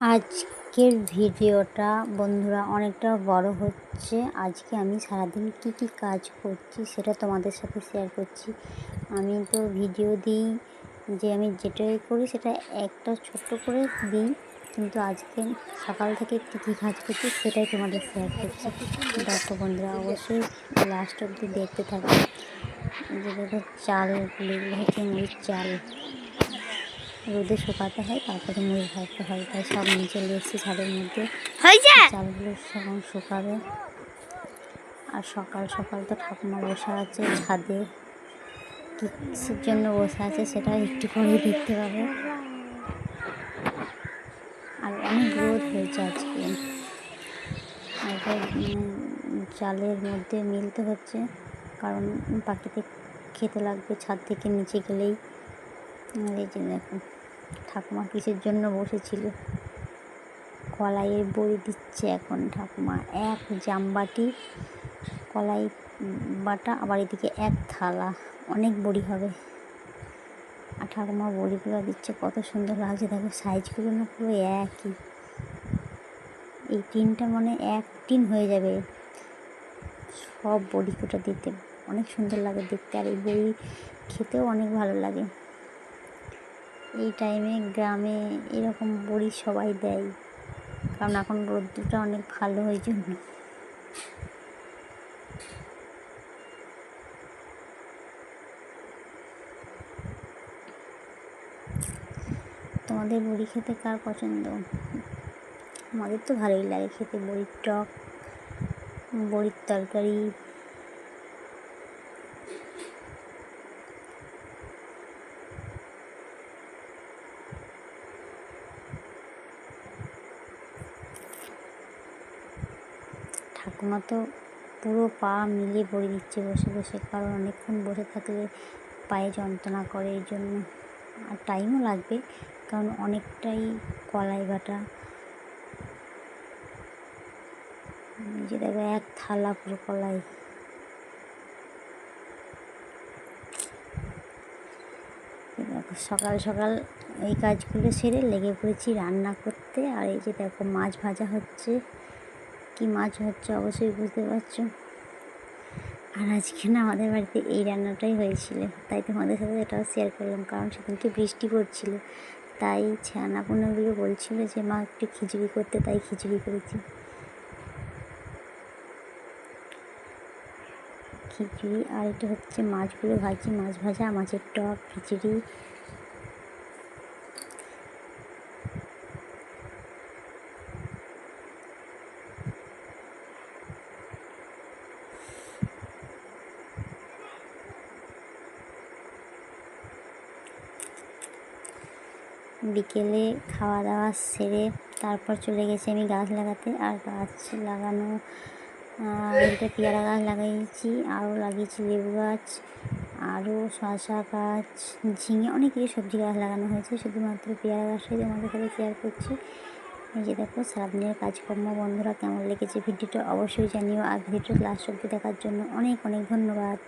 আজকের ভিডিওটা, বন্ধুরা, অনেকটা বড় হচ্ছে। আজকে আমি সারাদিন কি কি কাজ করছি সেটা তোমাদের সাথে শেয়ার করছি। আমি তো ভিডিও দিই যে আমি যেটাই করি সেটা একটা ছোট্ট করে দিই, কিন্তু আজকে সকাল থেকে কী কী কাজ করছি সেটাই তোমাদের শেয়ার করছি। দেখো বন্ধুরা, অবশ্যই লাস্ট অবধি দেখতে থাকবে যে দেখো চালগুলি হচ্ছে মুড়ির চাল। রোদে শুকাতে হয় তারপরে মুড়ি ভাজতে হয়। তাই সব নিচে চলে এসেছি ছাদের মধ্যে। চালগুলো সব শুকাবে। আর সকাল সকাল তো ঠাকুমা বসে আছে ছাদে। কিসের জন্য বসে আছে সেটা একটু করে দেখতে পাবে। আর অনেক রোদ হয়েছে আজকে। চালের মধ্যে মিলতে হচ্ছে কারণ পাখিতে খেতে লাগবে ছাদ থেকে নিচে গেলেই। এই যে দেখুন ঠাকুমা কিসের জন্য বসেছিল? কলাইয়ের বড়ি দিচ্ছে এখন ঠাকুমা। এক জামবাটি কলাই বাটা, আবার এদিকে এক থালা। অনেক বড়ি হবে। আর ঠাকুমা বড়িগুলো দিচ্ছে, কত সুন্দর লাগছে। দেখো, সাইজগুলো না পুরো একই। এই টিনটা মানে এক টিন হয়ে যাবে। সব বড়ি কোটা দিতে। অনেক সুন্দর লাগে দেখতে। আর এই বড়ি খেতেও অনেক ভালো লাগে। এই টাইমে গ্রামে এরকম বড়ি সবাই দেয়। কারণ এখন রোদ্দুরটা অনেক ভালো ওই জন্য। তোমাদের বড়ি খেতে কার পছন্দ? আমাদের তো ভালোই লাগে খেতে। বড়ির টক, বড়ির তরকারি ঠাকুমা তো পুরো পা মিলিয়ে পড়ে দিচ্ছে বসে বসে, কারণ অনেকক্ষণ বসে থাকলে পায়ে যন্ত্রণা করে, এই জন্য আর টাইমও লাগবে, কারণ অনেকটাই কলাই বাটা। যে দেখো, এক থালা পুরো কলাই। সকাল সকাল এই কাজগুলো সেরে লেগে পড়েছি রান্না করতে, আর এই যে দেখো, মাছ ভাজা হচ্ছে। কি মাছ হচ্ছে অবশ্যই বুঝতে পারছ। আর আজকে না আমাদের বাড়িতে এই রান্নাটাই হয়েছিল, তাই তোমাদের সাথে এটাও শেয়ার করলাম, কারণ সেদিনকে বৃষ্টি পড়ছিল। তাই ছানাপোনাগুলো বলছিল যে, মা, একটু খিচুড়ি করতে তাই খিচুড়ি করেছি। খিচুড়ি, আর এটা হচ্ছে মাছগুলো ভাজি, মাছ ভাজা, মাছের টক, খিচুড়ি বিকেলে খাওয়া দাওয়া সেরে তারপর চলে গেছি আমি গাছ লাগাতে। আর গাছ লাগানো এটা পেয়ারা গাছ লাগাইছি, আরও লাগিয়েছি লেবু গাছ, আরও শশা গাছ, ঝিঙে অনেক কিছু সবজি গাছ লাগানো হয়েছে। শুধুমাত্র পেয়ারা গাছ গাছটাই তোমাদের সাথে শেয়ার করছি। এই যে দেখো, সারাদিনের কাজকর্ম, বন্ধুরা কেমন লেগেছে? ভিডিওটা অবশ্যই জানিও। আর ভিডিওটা লাস্ট অব্দি দেখার জন্য অনেক অনেক ধন্যবাদ।